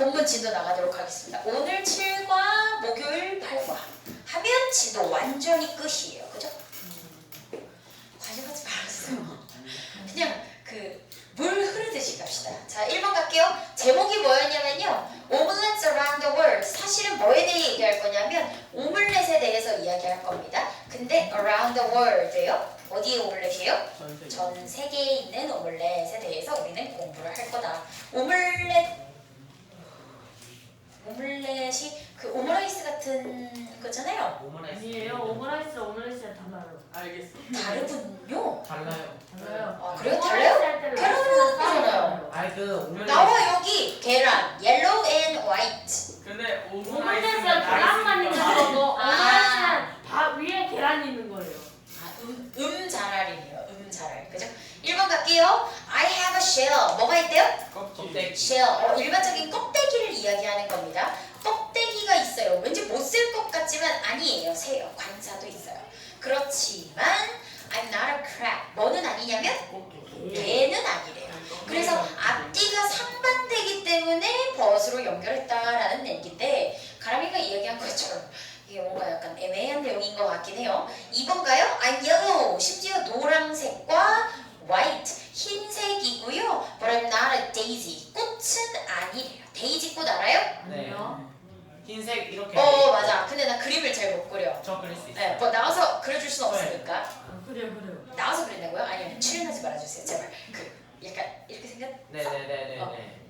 본문 진도 나가도록 하겠습니다. 오늘 7과 목요일 8과 하면 진도 완전히 끝이에요. 그죠? 관심하지 말았어요. 그냥 그 물 흐르듯이 갑시다. 자, 1번 갈게요. 제목이 뭐였냐면요. Omelets around the world. 사실은 뭐에 대해 얘기할 거냐면 오믈렛에 대해서 이야기할 겁니다. 근데 around the world예요. 어디에 오믈렛이에요? 전 세계에 있는 오믈렛에 대해서 우리는 공부를 할 거다. 오믈렛 오믈렛이 그 오므라이스 같은 거잖아요. 오므라이스. 아니에요. 오므라이스 오므라이스랑 달라요. 알겠어. 다르군요. 달라요. 달라요. 아, 그래요? 달라요? 계란은 달라요. 아니 그 오므라이스. 나와 여기 계란, yellow and white. 근데 오므라이스는 오므라이스는 계란만 있는 라이스니까. 거고 아. 오므라이스는 밥 위에 계란이 있는 거예요. 아, 음, 음 잘알이네요. 음 잘알. 그죠? 1번 갈게요. I have a shell. 뭐가 있대요? 껍데기. shell. 어, 일반적인 껍데기를 이야기하는 겁니다. 껍데기가 있어요. 왠지 못 쓸 것 같지만 아니에요. 새요. 관사도 있어요. 그렇지만 I'm not a crab. 뭐는 아니냐면 개는 아니래요. 그래서 앞뒤가 상반되기 때문에 벗으로 연결했다라는 얘기인데 가람이가 이야기한 것처럼 이게 뭔가 약간 애매한 내용인 것 같긴 해요. 2번가요? I'm yellow. 심지어 노란색과 white, 흰색이고요. But I'm not a daisy. 꽃은 아니래요. 데이지 꽃 알아요? 네. 아니요. 흰색 이렇게. 어 맞아. 근데 나 그림을 저 그릴 수 있어요. 네, 뭐 나와서 그려줄 순 없으니까 아, 그래요 그래요. 나와서 그린다고요? 아니면 출연하지 말아주세요 제발. 그 약간 이렇게 생겼 네네네네네.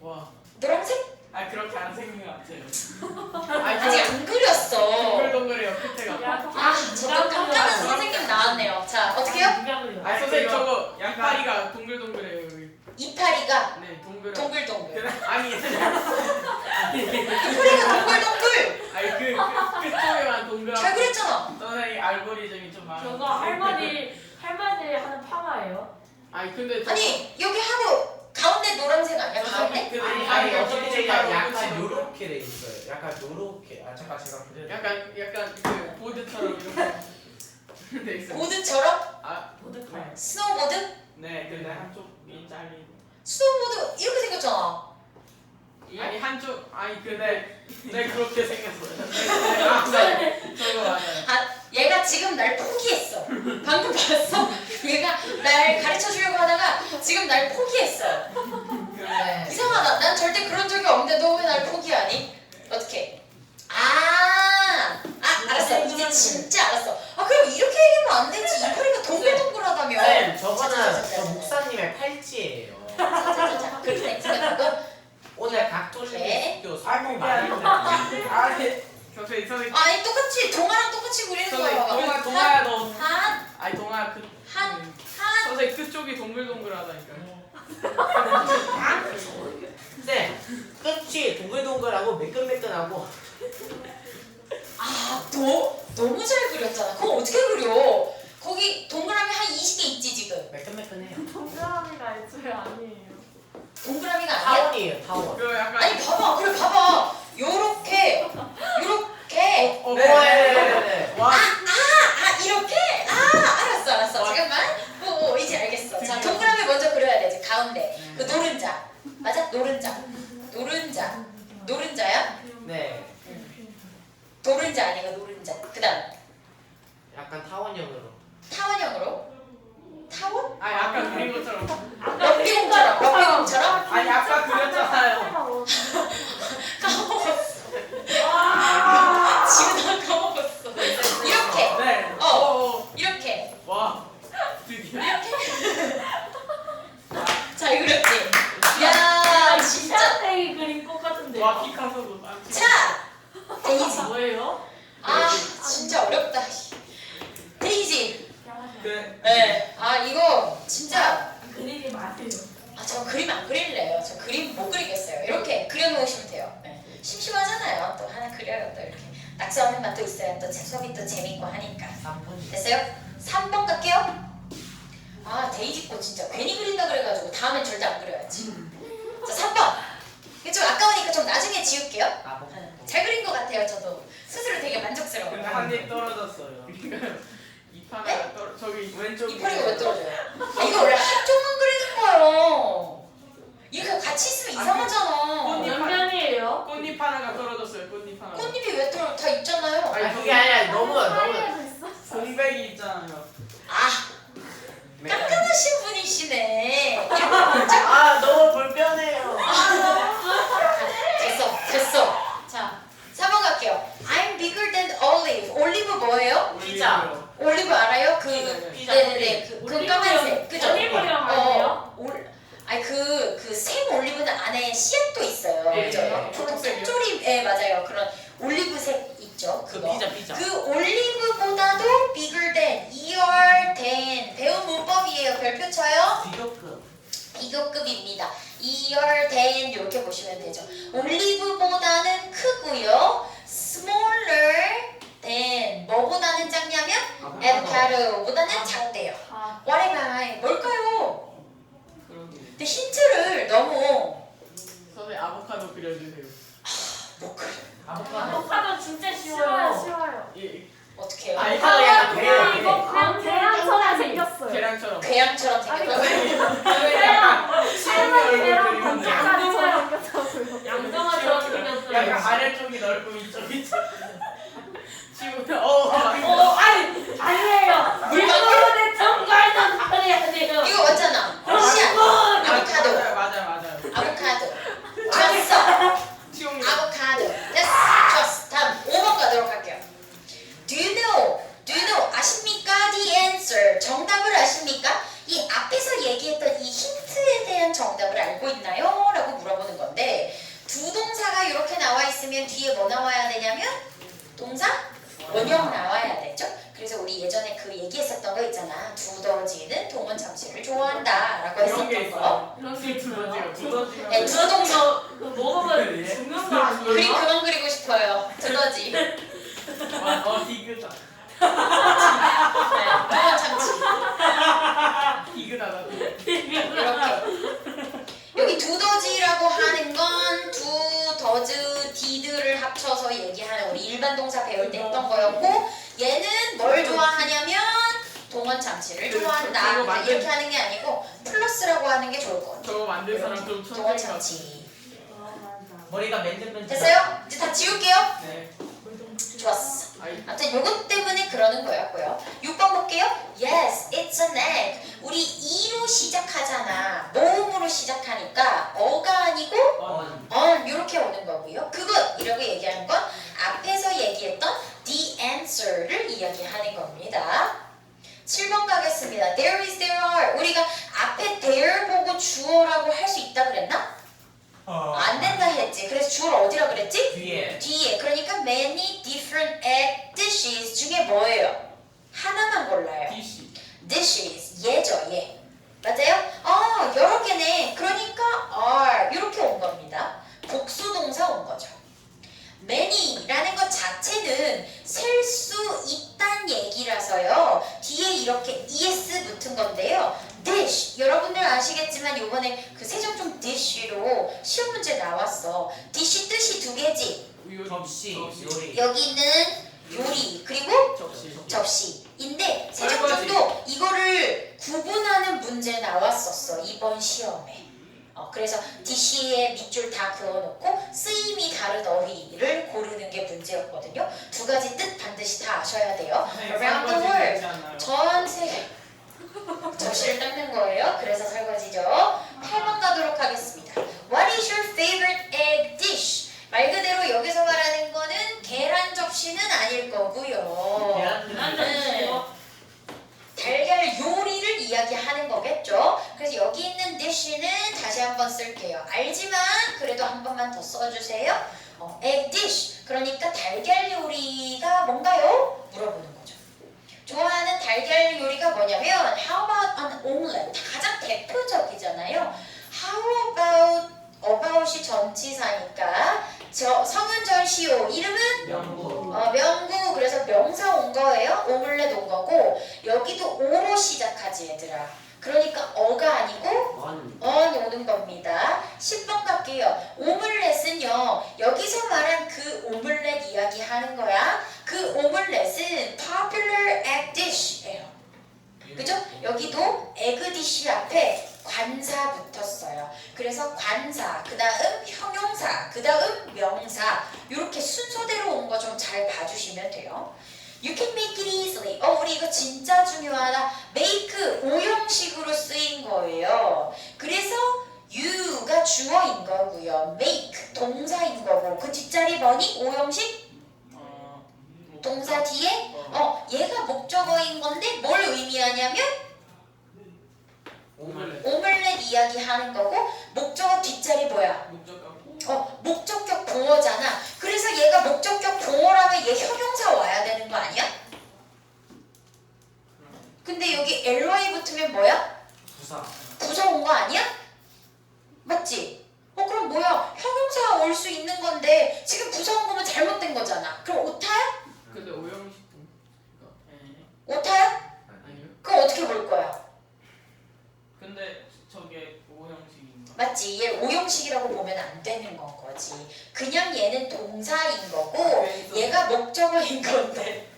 와, 노란색? 아 그렇게 안 생긴 것 같아요. 아직 안 그렸어. 동글동글해요 끝에가. 아, 저도 깜깜한 선생님 나왔네요. 자, 어떻게요? 누가 그려? 아 선생님 저거 양파리가 동글동글해요 여기. 이파리가 네 동글. 동글동글. 아니 이파리가 동글동글. 아니 그 그- 끝쪽에만 동글. 잘 그렸잖아. 선생님 알고리즘이 좀 많아. 저거 할머니 할머니 하는 파마예요. 아니 근데 저. 아니 여기 하고 가운데 노란색 아니야? 가운데? 그 아니 아니 어차피 제가 약간 요렇게 돼 있어요. 약간 요렇게. 아 잠깐 제가 그려. 약간 약간 그 보드처럼 이렇게 돼 있어. 보드처럼? 아 보드카요. 스노보드? 네, 근데 한쪽이 잘리고. 스노보드 이렇게 생겼잖아. 아니 한쪽 아니 근데 네 그렇게 생겼어요. 네, 네, 맞아요. 저거 맞아요. 아, 얘가 지금 날 포기했어. 방금 봤어? 얘가 날 가르쳐 주려고 하다가 지금 날 포기했어. 네. 이상하다. 난 절대 그런 적이 없는데 너 왜 날 포기하니? 어떻게? 아, 아 알았어. 이제 진짜 알았어. 아 그럼 이렇게 얘기하면 안 되지. 이파리가 동글동글하다며. 쌤 저거는. 저 목사님의 팔찌예요. 자자자자. 그렇게 생각하고. 오늘 각도신 네. 교 설명 많이 했는데. 아니 선생님 선생님 아니 똑같이 동아랑 똑같이 그리는 거야. 동아 동아야 너 한, 아니 동아 그 한, 음, 한. 선생님 그쪽이 동글동글하다니까. 쌤 끝이 동글동글하고 매끈매끈하고 아, 너 너무 잘 그렸잖아. 그거 어떻게 그려? 거기 동그라미 한 20개 있지 지금. 매끈매끈해요. 동그라미가 애초에 아니에요. 동그라미가 아니야? 타원이에요 타원. 그 약간 아니 봐봐, 그래 봐봐. 요렇게, 요렇게. 어, 네, 네, 네, 네. 와아 이렇게? 아 알았어, 알았어. 잠깐만. 오, 오 이제 알겠어. 자 동그라미 먼저 그려야 되지 가운데. 그 노른자. 맞아? 노른자. 노른자. 노른자야? 네. 노른자 아니고 노른자. 그다음 약간 타원형으로. 타원형으로. 타원? 아니 아까 그린 것처럼 럭비공처럼. 럭비공처럼. 아니 아까 그렸잖아요. 까먹었어. 지금 나 까먹었어. 이렇게. 네. 어. 어. 이렇게. 와 드디어. 잘 그렸지? 야 진짜. 시한테이 그린 꽃 같은데. 와 피카소도 아, 자 데이지. 뭐예요? 아 진짜 어렵다. 데이지. 그 네. 아 이거 진짜. 그리지 마세요. 아 저 그림 안 그릴래요. 저 그림 못 그리겠어요. 이렇게 그려놓으시면 돼요. 네. 심심하잖아요. 또 하나 그려요. 또 이렇게 낙서하는 맛도 있어요. 또 수업이 또 재밌고 하니까. 3분. 됐어요? 3번 갈게요. 아 데이지꽃 진짜 괜히 그린다 그래가지고 다음엔 절대 안 그려야지. 자 3번. 이게 좀 나중에 지울게요. 아, 뭐. 잘 그린 것 같아요. 저도 스스로 되게 만족스러워요. 근데 한입 떨어졌어요. 이 파가 네? 떨어 저기 왼쪽 이파리가 왜 떨어져요? 아 이거 원래 한쪽만 그리는 거예요. 이렇게 같이 있으면 이상하잖아. 몇? 뭐예요? 꽃잎 하나가 떨어졌어요. 꽃잎 하나. 꽃잎이 왜 다, 다 있잖아요. 아니 그게 아니라 너무 너무. 공백이 있잖아요. 아 네. 깐깐하신 분이시네. 아 너무 불편해요. 됐어. 자 4번 갈게요. I'm bigger than olive. 올리브 뭐예요? 피자. 올리브 알아요? 그 네, 피자 네네네 그, 그 까만색 그죠? 올리브영 어, 아니에요? 올, 아니 그그 생 올리브는 안에 씨앗도 있어요. 예, 그죠? 예, 예. 초록색이요? 쪼리 예 맞아요. 그런 올리브 동사 배울 때 했던 거였고 얘는 뭘 좋아하냐면 동원 참치를 그, 좋아한다 만든- 이렇게 하는 게 아니고 플러스라고 하는 게 좋을 것 같아요 저거 만든 사람 좀 동원 천천히 가. 참치 머리가 맨들맨들. 됐어요? 이제 다 지울게요 네. 좋았어 아무튼 요것 때문에 그러는 거였고요 6번 볼게요 Yes, it's an egg 우리 이로 시작하잖아 모음으로 시작하니까 어가 아니고 어. on 이렇게 오는 거고요. 그것 이라고 얘기하는 건 앞에서 얘기했던 the answer를 이야기하는 겁니다. 7번 가겠습니다. There is, there are. 우리가 앞에 there 보고 주어라고 할 수 있다 그랬나? 안 된다 했지. 그래서 주어를 어디라 그랬지? 뒤에. 뒤에. 그러니까 many different egg dishes 중에 뭐예요? 하나만 골라요. DC. dishes 예죠 예 맞아요? 아 여러 개네 그러니까 are 이렇게 온 겁니다 복수 동사 온 거죠 many라는 것 자체는 셀 수 있단 얘기라서요 뒤에 이렇게 es 붙은 건데요 dish 여러분들 아시겠지만 요번에 그 세종종 dish로 시험 문제 나왔어 dish 뜻이 두 개지 접시, 요리. 여기는 요리 그리고 접시. 접시인데 세종정도 이거를 구분하는 문제 나왔었어 이번 시험에. 어, 그래서 디시의 밑줄 다 그어놓고 쓰임이 다른 어휘를 고르는 게 문제였거든요. 두 가지 뜻 반드시 다 아셔야 돼요. Around the world 전 세계 접시를 닦는 거예요. 그래서 설거지죠. 8번 가도록 하겠습니다. What is your favorite egg dish? 말 그대로 여기서 말하는 거는 계란 접시는 아닐 거고요. 계란 네. 달걀 요리를 이야기하는 거겠죠. 그래서 여기 있는 dish는 다시 한번 쓸게요. 알지만 그래도 한 번만 더 써주세요. 어, egg dish. 그러니까 달걀 요리가 뭔가요? 물어보는 거죠. 좋아하는 달걀 요리가 뭐냐면 How about an omelet? 가장 대표적이잖아요. How about about이 전치사니까 저 성은절 시오 이름은 명구. 어, 명구 그래서 명사 온 거예요. 오믈렛 온 거고 여기도 오로 시작하지 얘들아. 그러니까 어가 아니고 원. on 오는 겁니다. 10번 갈게요. 오믈렛은요. 여기서 말한 그 오믈렛 이야기 하는 거야. 그 오믈렛은 popular egg dish예요. 그죠? 여기도 에그 디쉬 앞에 관사 붙었어요. 그래서 관사, 그 다음 형용사, 그 다음 명사 이렇게 순서대로 온 거 좀 잘 봐주시면 돼요. You can make it easily. 어, 우리 이거 진짜 중요하다. make 오형식으로 쓰인 거예요. 그래서 you가 주어인 거고요. make 동사인 거고 그 뒷자리 뭐니? 오형식 어, 뭐, 동사 뒤에 어, 어 얘가 목적어인 건데 뭘 의미하냐면 오믈렛 이야기하는 거고 목적어 뒷자리 뭐야? 목적하고 어 목적격 보어잖아. 그래서 얘가 목적격 보어라면 얘 형용사 와야 되는 거 아니야? 근데 여기 ly 붙으면 뭐야? 부사 부사 온 거 아니야? 맞지? 어 그럼 뭐야? 형용사 올 수 있는 건데 지금 부사 온 거면 잘못된 거잖아. 그럼 오타야? 근데 오형식 동 에, 오타야? 아니요 그럼 어떻게 볼 거야? 근데 저게 맞지? 얘 오형식이라고 보면 안 되는 건 거지. 그냥 얘는 동사인 거고 얘가 목적어인 건데.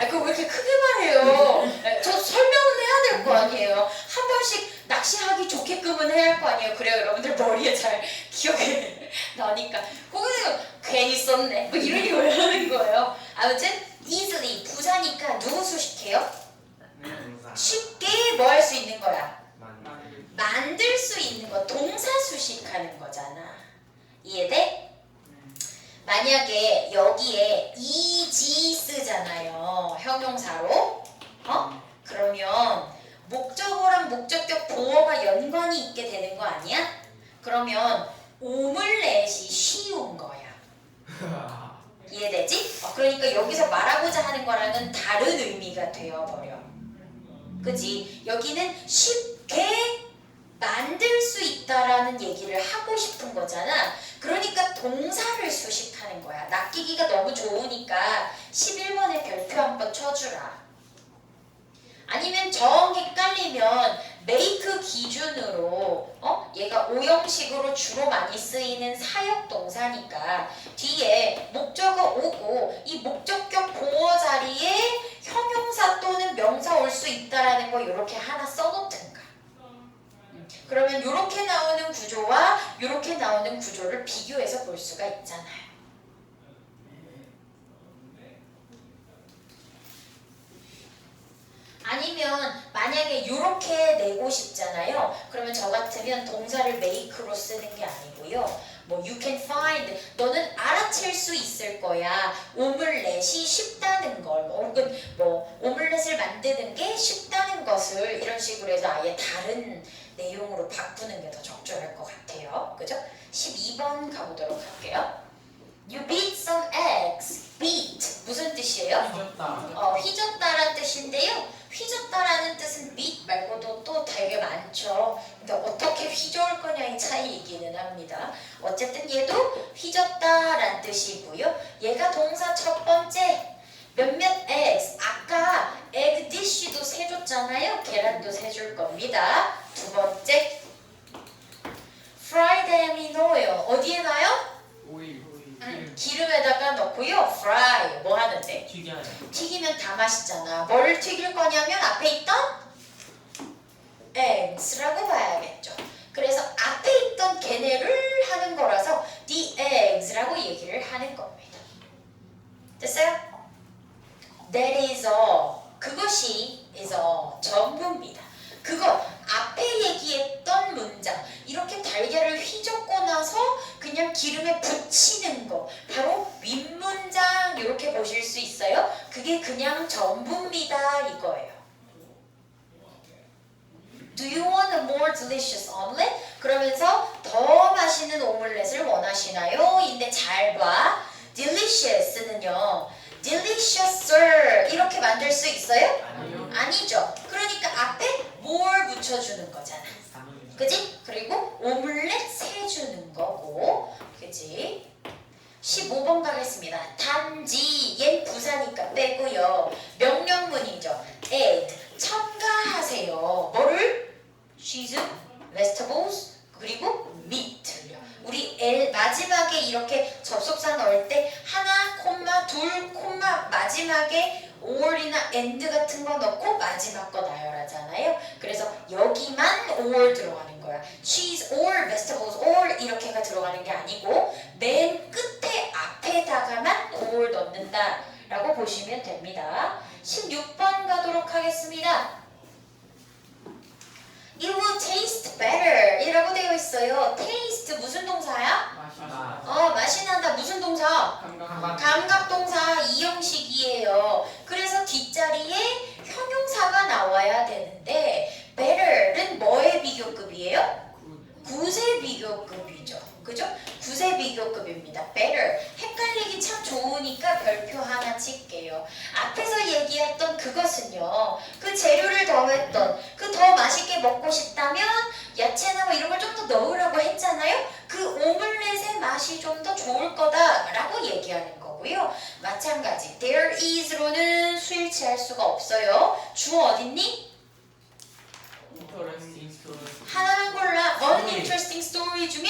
아, 그거 왜 이렇게 크게 말해요? 저 설명은 해야 될 거 아니에요. 한 번씩 낚시하기 좋게끔은 해야 할 거 아니에요. 그래요, 여러분들 머리에 잘 기억에 나니까. 거기서 괜히 썼네. 뭐 이런 거 왜 하는 거예요? 아무튼 easily 부사니까 누구 수식해요? 부사 쉽게 뭐 할 수 있는 거야? 만 만들 만들 수 있는 거 동사 수식하는 거잖아. 이해돼? 만약에 여기에 이지 쓰잖아요. 형용사로. 어? 그러면 목적어랑 목적격 보어가 연관이 있게 되는 거 아니야? 그러면 오믈렛이 쉬운 거야. 이해되지? 어, 그러니까 여기서 말하고자 하는 거랑은 다른 의미가 되어버려. 그지? 여기는 쉽게 만들 수 있다라는 얘기를 하고 싶은 거잖아. 그러니까 동사를 수식하는 거야. 낚이기가 너무 좋으니까 11번에 별표 한번 쳐주라. 아니면 정 헷갈리면 make 기준으로 어 얘가 오형식으로 주로 많이 쓰이는 사역 동사니까 뒤에 목적어 오고 이 목적격 보어 자리에 형용사 또는 명사 올 수 있다라는 거 이렇게 하나 써놓든가. 음, 그러면 이렇게 나오는 구조와 이렇게 나오는 구조를 비교해서 볼 수가 있잖아요. 아니면 만약에 이렇게 내고 싶잖아요. 그러면 저 같으면 동사를 make로 쓰는 게 아니고요. 뭐 you can find 너는 알아챌 수 있을 거야. 오믈렛이 쉽다는 걸 뭐, 혹은 뭐 오믈렛을 만드는 게 쉽다는 것을 이런 식으로 해서 아예 다른 내용으로 바꾸는 게 더 적절할 것 같아요. 그죠? 12번 가보도록 할게요. You beat some eggs. beat 무슨 뜻이에요? 잊었다 어, 휘젓다라는 뜻인데요. 휘젓다라는 뜻은 밑 말고도 또 되게 많죠. 근데 어떻게 휘저을 거냐의 차이이기는 합니다. 어쨌든 얘도 휘젓다라는 뜻이고요. 얘가 동사 첫 번째 몇몇 eggs 아까 egg dish도 세줬잖아요. 계란도 세줄 겁니다. 두 번째 fry them in oil 어디에 놔요? 오일 음, 기름에다가 넣고요. fry? 튀기면 다 맛있잖아. 뭘 튀길 거냐면 앞에 있던 eggs라고 봐야겠죠. 그래서 앞에 있던 걔네를 하는 거라서 the eggs라고 얘기를 하는 겁니다. 됐어요? That is all. 그것이 is all. 전부입니다. 그것 앞에 얘기했던 문장 이렇게 달걀을 휘젓고 나서 그냥 기름에 붙이는 거 바로 윗문장 이렇게 보실 수 있어요. 그게 그냥 전부입니다 이거예요. Do you want a more delicious omelet? 그러면서 더 맛있는 오믈렛을 원하시나요? 인데 잘 봐. delicious는요. deliciouser 이렇게 만들 수 있어요? 아니요 아니죠. 그러니까 앞에 more 붙여주는 거잖아. 그지? 그리고 오믈렛 세주는 거고, 그지? 15번 가겠습니다. 단지 얜 부사니까 빼고요. 명령문이죠. add 첨가하세요. 뭐를? cheese, vegetables 그리고 meat요. 우리 L 마지막에 이렇게 접속사 넣을 때 하나 콤마 둘 콤마 마지막에 or이나 and 같은 거 넣고 마지막 거 나열하잖아요. 그래서 여기만 or 들어가는 거야. cheese or vegetables or 이렇게가 들어가는 게 아니고 맨 끝에 앞에다가만 or 넣는다 라고 보시면 됩니다. 16번 가도록 하겠습니다. It will taste better 이라고 되어 있어요. taste 무슨 동사야? 맛이 아. 어 맛이 난다 무슨 동사? 감각 감각 동사 이 형식이에요. 그래서 뒷자리에 형용사가 나와야 되는데 better는 뭐의 비교급이에요? 구세 비교급이죠. 그죠? 구세 비교급입니다. better. 헷갈리기 참 좋으니까 별표 하나 칠게요. 앞에서 얘기했던 그것은요. 그 재료를 더했던 그 더 맛있게 먹고 싶다면 야채나 뭐 이런 걸 좀 더 넣으라고 했잖아요. 그 오믈렛의 맛이 좀 더 좋을 거다라고 얘기하는 거고요. 마찬가지 there is로는 수일치할 수가 없어요. 주어 어딨니? 하나만 골라. Story. uninteresting story 중에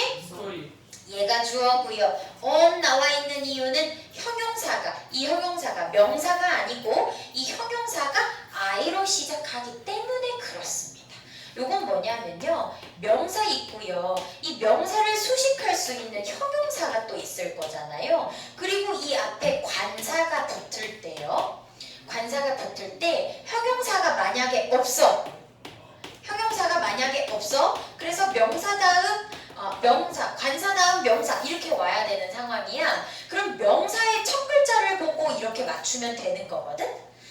얘가 주어고요. on 나와 있는 이유는 형용사가 이 형용사가 명사가 아니고 이 형용사가 I로 시작하기 때문에 그렇습니다. 요건 뭐냐면요. 명사 있고요. 이 명사를 수식할 수 있는 형용사가 또 있을 거잖아요. 그리고 이 앞에 관사가 붙을 때요. 관사가 붙을 때 형용사가 만약에 없어. 형용사가 만약에 없어. 그래서 명사 다음 어, 명사, 관사 다음 명사 이렇게 와야 되는 상황이야. 그럼 명사의 첫 글자를 보고 이렇게 맞추면 되는 거거든.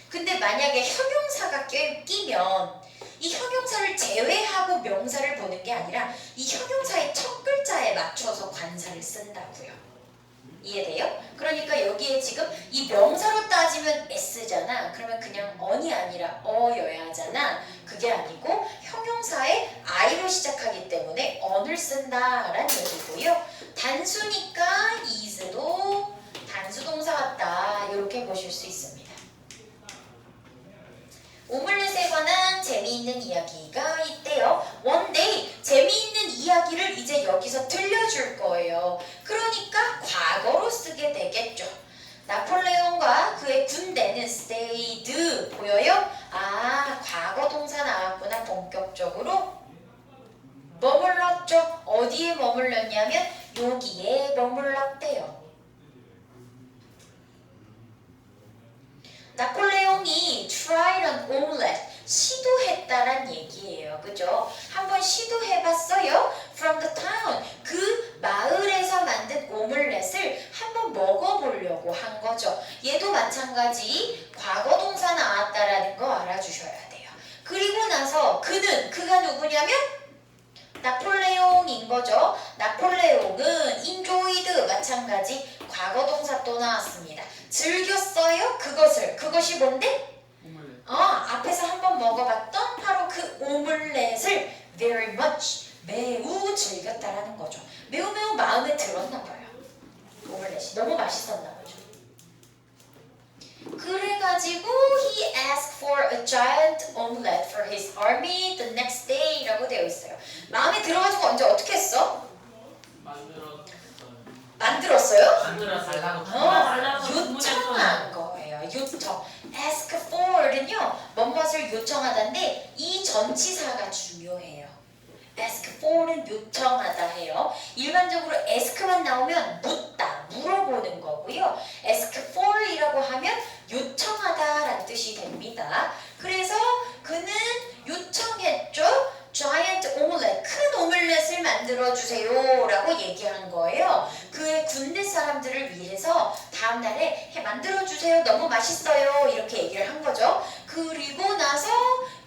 근데 만약에 형용사가 껴- 끼면 이 형용사를 제외하고 명사를 보는 게 아니라 이 형용사의 첫 글자에 맞춰서 관사를 쓴다고요. 이해돼요? 그러니까 여기에 지금 이 명사로 따지면 s잖아. 그러면 그냥 on이 아니라 어여야 하잖아. 그게 아니고 형용사에 I로 시작하기 때문에 on을 쓴다라는 얘기고요. 단수니까 is도 단수 동사 같다. 이렇게 보실 수 있습니다. 오믈렛에 관한 재미있는 이야기가 있대요. 원데이 재미있는 이야기를 이제 여기서 들려줄 거예요. 그러니까 과거로 쓰게 되겠죠. 나폴레옹과 그의 군대는 stayed 보여요? 아 과거 동사 나왔구나 본격적으로 머물렀죠. 어디에 머물렀냐면 여기에 머물렀대요. 나폴레옹이 tried an omelette 시도했다란 얘기예요. 그죠? 한번 시도해봤어요. From the town 그 마을에서 만든 오믈렛을 한번 먹어보려고 한 거죠. 얘도 마찬가지 과거 동사 나왔다라는 거 알아주셔야 돼요. 그리고 나서 그는 그가 누구냐면 나폴레옹인 거죠. 나폴레옹은 enjoyed 마찬가지 과거 동사 또 나왔습니다. 즐겼어요? 그것을 그것이 뭔데? 오믈렛 어, 앞에서 한번 먹어봤던 바로 그 오믈렛을 very much 매우 즐겼다라는 거죠. 매우 매우 마음에 들었나 봐요. 오믈렛이 너무 맛있었나 보죠. 그래가지고 he asked for a giant omelette for his army the next day라고 되어 있어요. 마음에 들어가지고 언제 어떻게 했어? 만들었어요 만들었어요? 만들어 달라고 어, 달라고 요청한 거예요. 요청. ask for는요, 뭔것을 요청하다인데 이 전치사가 중요해요. ask for는 요청하다 해요. 일반적으로 ask만 나오면 묻다, 물어보는 거고요. ask for이라고 하면 요청하다라는 뜻이 됩니다. 그래서 그는 요청했죠. Giant omelette, 큰 오믈렛을 만들어 주세요 라고 얘기한 거예요. 그의 군대 사람들을 위해서 다음 날에 해 만들어 주세요. 너무 맛있어요. 이렇게 얘기를 한 거죠. 그리고 나서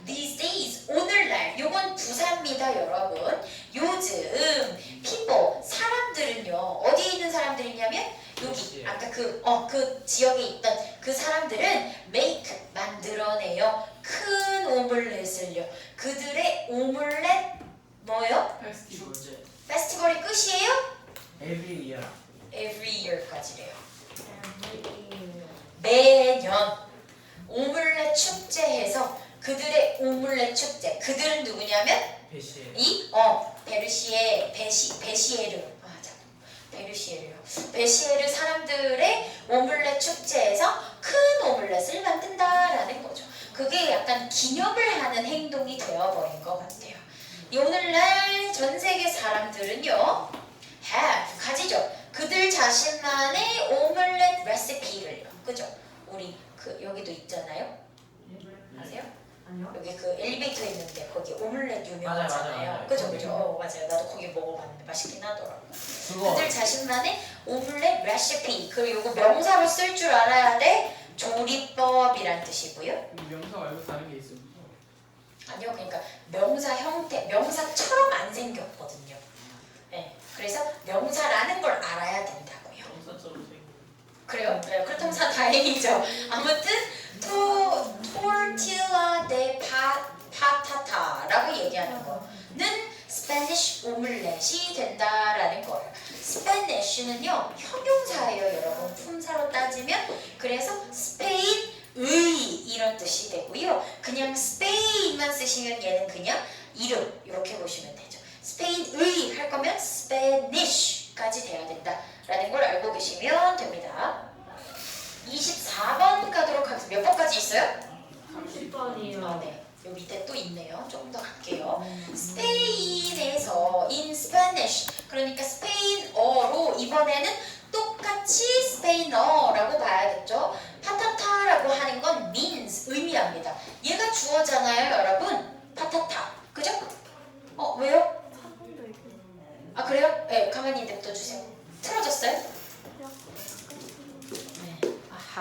these days 오늘날 요건 부사입니다, 여러분. 요즘 people 사람들은요. 어디에 있는 사람들이냐면 여기 아까 그 어 그 지역에 있던 그 사람들은 make 만들어내요. 큰 오믈렛을요. 그들의 오믈렛 뭐요? 페스티벌 페스티벌이 끝이에요? every year Every year까지래요. 매년 오믈렛 축제해서 그들의 오믈렛 축제. 그들은 누구냐면 배시 이어 베르시에 베시 베시에르 맞아 베르시에르요. 베시에르 사람들의 오믈렛 축제에서 큰 오믈렛을 만든다라는 거죠. 그게 약간 기념을 하는 행동이 되어버린 것 같아요. 이 오늘날 전 세계 사람들은요, have 가지죠. 그들 자신만의 오믈렛 레시피를요. 그죠? 우리 그 여기도 있잖아요. 아세요? 아니요. 여기 그 엘리베이터 있는데 거기 오믈렛 맞아요, 유명하잖아요. 맞아요, 맞아요. 그죠, 그죠. 어, 맞아요. 나도 거기 먹어봤는데 맛있긴 하더라고. 그거 그들 자신만의 오믈렛 레시피 그리고 이거 명사로 쓸 줄 알아야 돼. 조리법이란 뜻이고요. 명사 말고 다른 게 있어요. 아니요, 그러니까 명사 형태, 명사처럼 안 생겼거든요. 네, 그래서 명사라는 걸 알아야 된다고요. 명사처럼 생긴. 그래요? 네, 그렇다면 다 다행이죠. 아무튼 토 tortilla de pa, patata라고 얘기하는 거는 스페니쉬 오믈렛이 된다라는 거예요. 스페니쉬는요 형용사예요, 여러분. 품사로 따지면 그래서 스페인의 이런 뜻이 되고요. 그냥 스페인만 쓰시면 얘는 그냥 이름 이렇게 보시면 되죠. 스페인의 할 거면 스페니쉬까지 돼야 된다라는 걸 알고 계시면 됩니다. 24번 가도록 하겠습니다. 몇 번까지 있어요? 30번이요. 아, 네. 요 밑에 또 있네요. 조금 더 갈게요. 스페인에서 in Spanish 그러니까 스페인어로 이번에는 똑같이 스페인어라고 봐야겠죠. 파타타라고 하는 건 means 의미합니다. 얘가 주어잖아요, 여러분. 파타타. 그죠? 어, 왜요? 아, 그래요? 네, 가만히 냅둬 주세요. 틀어졌어요?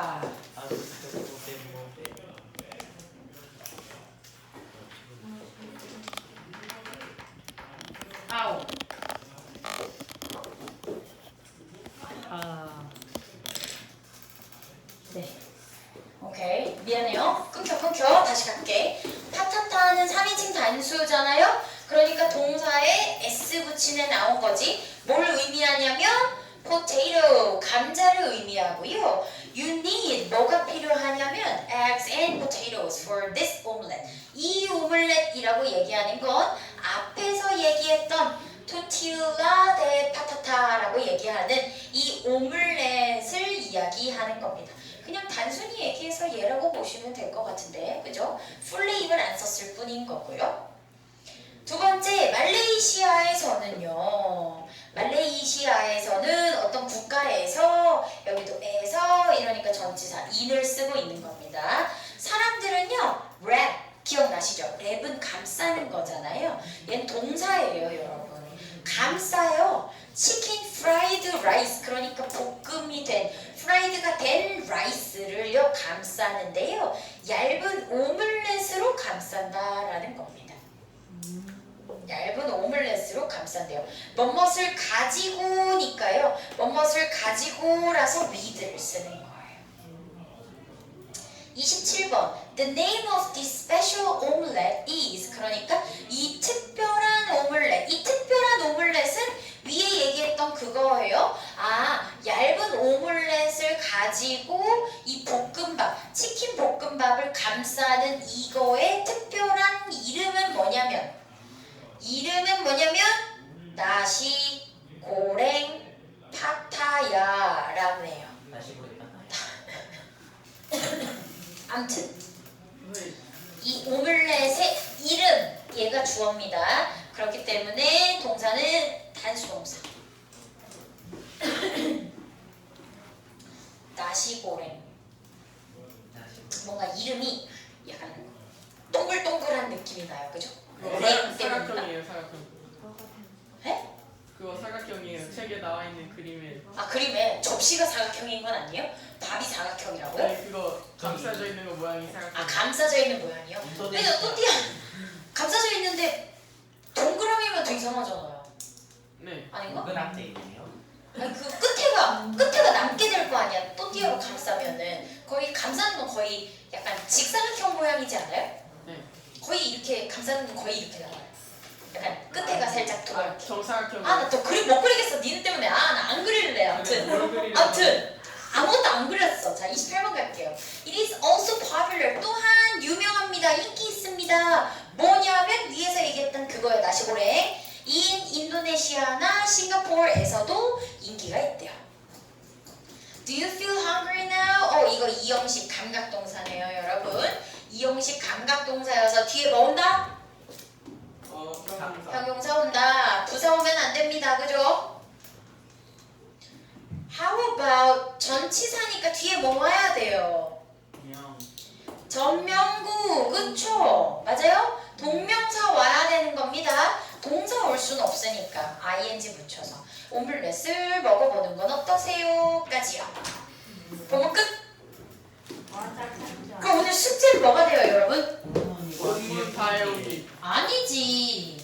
아. 네. 미안해요. 끊겨, 끊겨. 다시 갈게. 파타타는 3인칭 단수잖아요? 그러니까 동사에 s 붙이에 나온 거지. 뭘 의미하냐면 potato, 감자를 의미하고요. You need, 뭐가 필요하냐면 eggs and potatoes for this omelet. 이 오믈렛이라고 얘기하는 건 앞에서 얘기했던 tortilla de patata라고 얘기하는 이 오믈렛을 이야기하는 겁니다. 그냥 단순히 얘기해서 얘라고 보시면 될 것 같은데, 그죠? 풀네임을 안 썼을 뿐인 거고요. 두 번째, 말레이시아에서는요. 말레이시아에서는 어떤 국가에서 여기도 에서 이러니까 전치사 in을 쓰고 있는 겁니다. 사람들은요, 랩 기억나시죠? 랩은 감싸는 거잖아요. 얘는 동사예요, 여러분. 감싸요. 치킨 프라이드 라이스 그러니까 볶음이 된 프라이드가 된 라이스를요 감싸는데요 얇은 오믈렛으로 감싼다라는 겁니다. 얇은 오믈렛으로 감싼대요. 뭐뭇을 가지고니까요. 뭐뭇을 가지고라서 with를 쓰는 거예요. 27번 The name of this special omelette is 그러니까 이 특별한 오믈렛 이 특별한 오믈렛은 위에 얘기했던 그거예요. 아 얇은 오믈렛을 가지고 이 볶음밥 치킨 볶음밥을 감싸는 이거의 특별한 이름은 뭐냐면 이름은 뭐냐면 나시 고랭 파타야라고 해요. 다시 보겠다 암튼 왜? 이 오믈렛의 이름 얘가 주어입니다. 그렇기 때문에 동사는 단수동사. 나시고랭 뭔가 이름이 약간 느낌이 나요, 그죠? 그거 사- 때문에 사각형이에요 사각형. 에? 그거 사각형이에요. 책에 나와 있는 그림에. 아 그림에 접시가 사각형인 건 아니에요? 밥이 사각형이라고요? 네 그거 감싸져 있는 거 모양이 사각형. 아 감싸져 있는 모양이요? 근데 또띠아 감싸져 있는데 동그라미면 더 이상하잖아요. 네. 아닌가? 동그랗게 있네요 아니 그 끝에가 끝에가 남게 될 거 아니야 또띠아로 감싸면은 거의 감싸는 건 거의 약간 직사각형 모양이지 않아요? 네. 거의 이렇게 감싸는 건 거의 이렇게 나와요. 약간 끝에가 살짝 아, 동그랗게. 정사각형. 아 나 또 그림 못 그리겠어. 니네 때문에 아 나 안 그릴래. 아무튼 뭘 그리려고. 아무튼 아무것도 안 그렸어. 자 28번 갈게요. It is also popular. 또한 유명합니다. 인기 있습니다. 뭐냐면 위에서 얘기했던 그거예요. 나시고랭. 인 인도네시아나 싱가포르에서도 인기가 있대요. Do you feel hungry now? 어 이거 이형식 감각동사네요 여러분. 이 형식 감각 동사여서 뒤에 뭐 온다? 어 형용사. 형용사 온다. 부사 오면 안 됩니다. 그죠? How about 전치사니까 뒤에 뭐 와야 돼요? 전명구 그쵸? 맞아요? 동명사 와야 되는 겁니다. 동사 올 수는 없으니까 ing 붙여서 오믈렛을 먹어보는 건 어떠세요? 까지요. 보고 끝. 그럼 오늘 숙제는 뭐가 돼요, 여러분? 원문 다 외우기. 아니지.